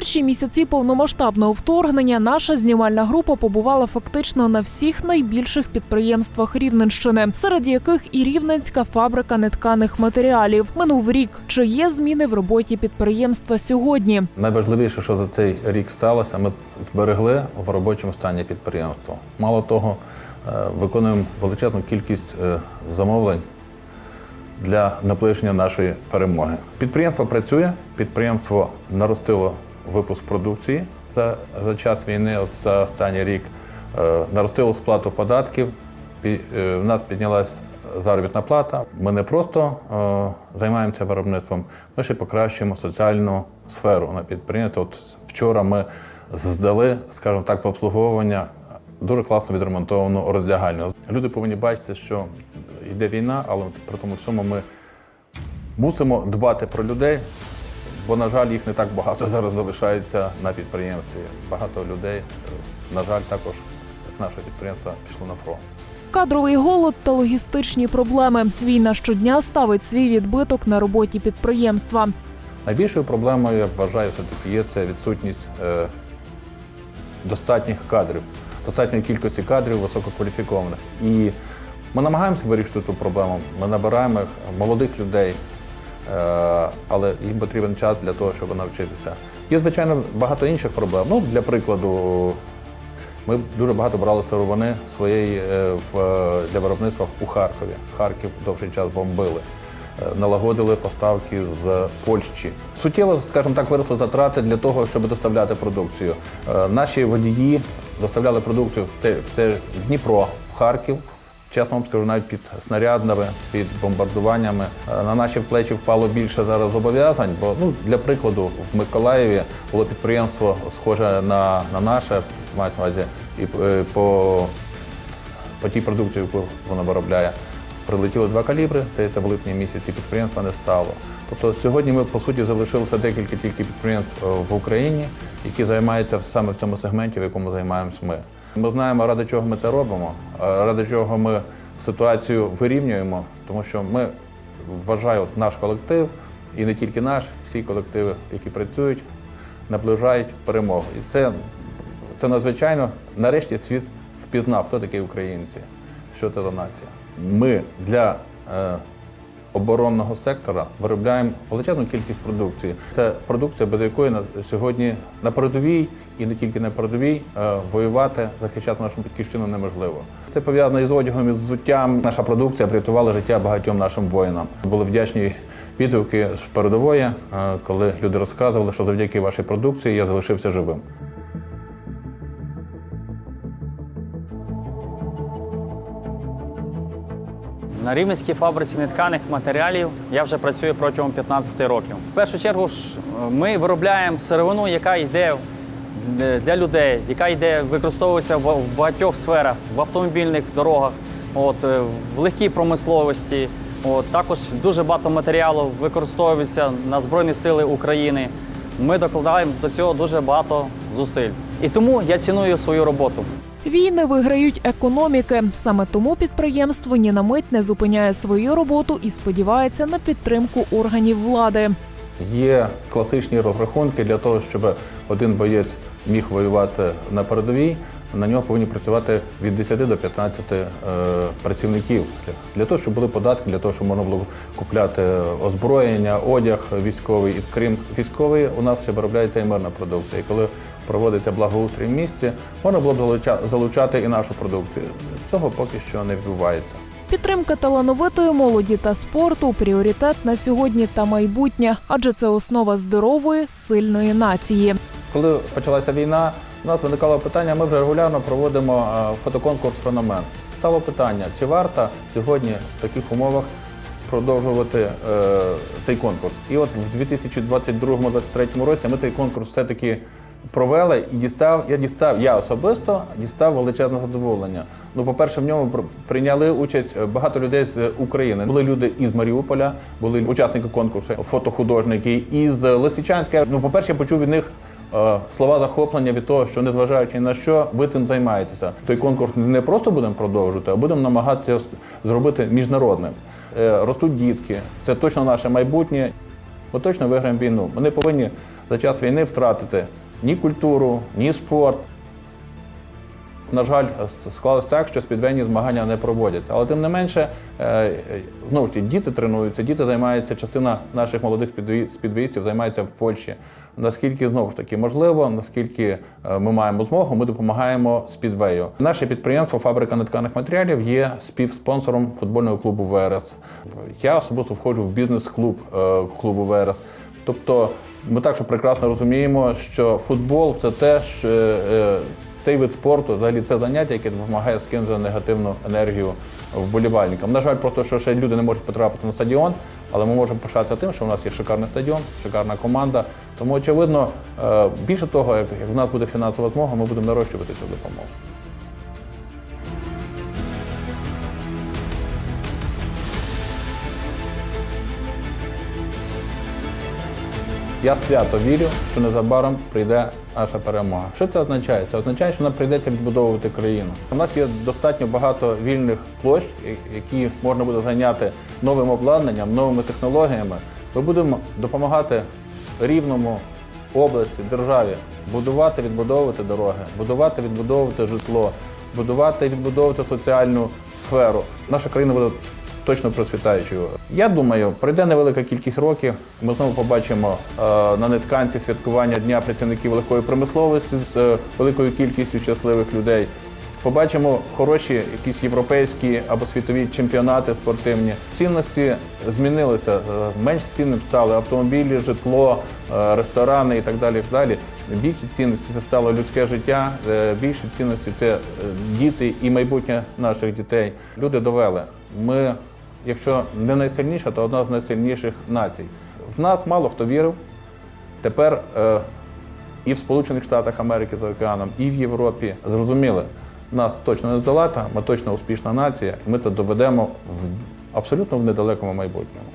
перші місяці повномасштабного вторгнення наша знімальна група побувала фактично на всіх найбільших підприємствах Рівненщини, серед яких і рівненська фабрика нетканих матеріалів. Минув рік. Чи є зміни в роботі підприємства сьогодні? Найважливіше, що за цей рік сталося, ми зберегли в робочому стані підприємство. Мало того, е, виконуємо величезну кількість е, замовлень для наближення нашої перемоги. Підприємство працює, підприємство наростило випуск продукції за, за час війни, от за останній рік, е, наростило сплату податків, е, в нас піднялась заробітна плата. Ми не просто е, займаємося виробництвом, ми ще покращуємо соціальну сферу на підприємстві. От вчора ми здали, скажімо так, в обслуговування дуже класно відремонтовану роздягальню. Люди повинні бачити, що йде війна, але при тому всьому ми мусимо дбати про людей, бо, на жаль, їх не так багато зараз залишається на підприємстві. Багато людей, е, на жаль, також з нашого підприємства пішло на фронт. Кадровий голод та логістичні проблеми. Війна щодня ставить свій відбиток на роботі підприємства. Найбільшою проблемою, я вважаю, все-таки є це відсутність е, достатніх кадрів, достатньої кількості кадрів висококваліфікованих. І ми намагаємося вирішити цю проблему. Ми набираємо молодих людей, але їм потрібен час для того, щоб навчитися. Є, звичайно, багато інших проблем. Ну, для прикладу, ми дуже багато брали сировини своєї е, в, для виробництва у Харкові. Харків довший час бомбили. Е, Налагодили поставки з Польщі. Суттєво, скажімо так, виросли затрати для того, щоб доставляти продукцію. Е, Наші водії доставляли продукцію в Дніпро, в Харків. Чесно вам скажу, навіть під снарядами, під бомбардуваннями Е, на наші плечі впало більше зараз зобов'язань. Бо ну для прикладу, в Миколаєві було підприємство схоже на, на наше, мається на увазі, і е, по, по тій продукції, яку воно виробляє. Прилетіло два калібри, здається, в липні місяці підприємства не стало. Тобто сьогодні ми, по суті, залишилося декілька тільки підприємств е, в Україні, які займаються саме в цьому сегменті, в якому займаємось ми. Ми знаємо, ради чого ми це робимо, е, ради чого ми ситуацію вирівнюємо, тому що ми вважаю, наш колектив, і не тільки наш, всі колективи, які працюють, наближають перемогу. І це, це надзвичайно, нарешті світ впізнав, хто такі українці, що це за нація. Ми для е, оборонного сектора виробляємо величезну кількість продукції. Це продукція, без якої на сьогодні на передовій і не тільки на передовій е, воювати, захищати нашу батьківщину неможливо. Це пов'язано із одягом, із взуттям. Наша продукція врятувала життя багатьом нашим воїнам. Були вдячні відгуки з передової, е, коли люди розказували, що завдяки вашій продукції я залишився живим. На Рівненській фабриці нетканих матеріалів я вже працюю протягом 15 років. В першу чергу ж е, ми виробляємо сировину, яка йде для людей, яка йде, використовується в багатьох сферах, в автомобільних дорогах, от, е, в легкій промисловості. От, також дуже багато матеріалу використовується на Збройні Сили України. Ми докладаємо до цього дуже багато зусиль. І тому я ціную свою роботу. Війни виграють економіки. Саме тому підприємство ні на мить не зупиняє свою роботу і сподівається на підтримку органів влади. Є класичні розрахунки для того, щоб один боєць міг воювати на передовій. На нього повинні працювати від 10 до 15 е, працівників для того, щоб були податки, для того, щоб можна було купляти озброєння, одяг військовий. І крім військової, у нас ще виробляється і мирна продукція. І коли проводиться благоустрій в місті, можна було б залучати і нашу продукцію. Цього поки що не відбувається. Підтримка талановитої молоді та спорту пріоритет на сьогодні та майбутнє, адже це основа здорової, сильної нації. Коли почалася війна, у нас виникало питання, ми вже регулярно проводимо е, фотоконкурс Феномен. Стало питання, чи варто сьогодні в таких умовах продовжувати е, цей конкурс. І от в 2022-2023 році ми цей конкурс все-таки провели і дістав, я дістав, я особисто дістав величезне задоволення. Ну, по-перше, в ньому прийняли участь е, багато людей з України. Були люди із Маріуполя, були учасники конкурсу, фотохудожники із Лисичанська. Ну, по-перше, я почув від них слова захоплення від того, що незважаючи на що, ви тим займаєтеся. Той конкурс не просто будемо продовжувати, а будемо намагатися зробити міжнародним. Е, Ростуть дітки, це точно наше майбутнє. Ми точно виграємо війну. Ми не повинні за час війни втратити ні культуру, ні спорт. На жаль, склалось так, що спідвейні змагання не проводять. Але тим не менше, е, знову ж таки, діти тренуються, діти займаються, частина наших молодих спідві- спідвеїстів займається в Польщі. Наскільки знову ж таки можливо, наскільки е, ми маємо змогу, ми допомагаємо спідвею. Наше підприємство Фабрика нетканих матеріалів є співспонсором футбольного клубу ВРС. Я особисто входжу в бізнес-клуб е, клубу ВРС. Тобто ми також прекрасно розуміємо, що футбол це те, що цей вид спорту, взагалі це заняття, яке допомагає скинути негативну енергію вболівальникам. На жаль, просто що ще люди не можуть потрапити на стадіон, але ми можемо пишатися тим, що в нас є шикарний стадіон, шикарна команда. Тому, очевидно, е, більше того, як як в нас буде фінансова змога, ми будемо нарощувати цю допомогу. Я свято вірю, що незабаром прийде наша перемога. Що це означає? Це означає, що нам прийдеться відбудовувати країну. У нас є достатньо багато вільних площ, які можна буде зайняти новим обладнанням, новими технологіями. Ми будемо допомагати рівному області, державі будувати, відбудовувати дороги, будувати, відбудовувати житло, будувати, відбудовувати соціальну сферу. Наша країна буде точно процвітаючою. Я думаю, пройде невелика кількість років. Ми знову побачимо е, на нетканці святкування Дня працівників легкої промисловості з е, великою кількістю щасливих людей. Побачимо хороші якісь європейські або світові чемпіонати спортивні. Цінності змінилися. Е, Менш цінним стали автомобілі, житло, ресторани і так далі. і так далі. Більші цінності це стало людське життя, е, більші цінності це діти і майбутнє наших дітей. Люди довели. Ми, якщо не найсильніша, то одна з найсильніших націй. В нас мало хто вірив. Тепер е, і в Сполучених Штатах Америки за океаном, і в Європі зрозуміли, нас точно не здолати, ми точно успішна нація, і ми це доведемо в абсолютно в недалекому майбутньому.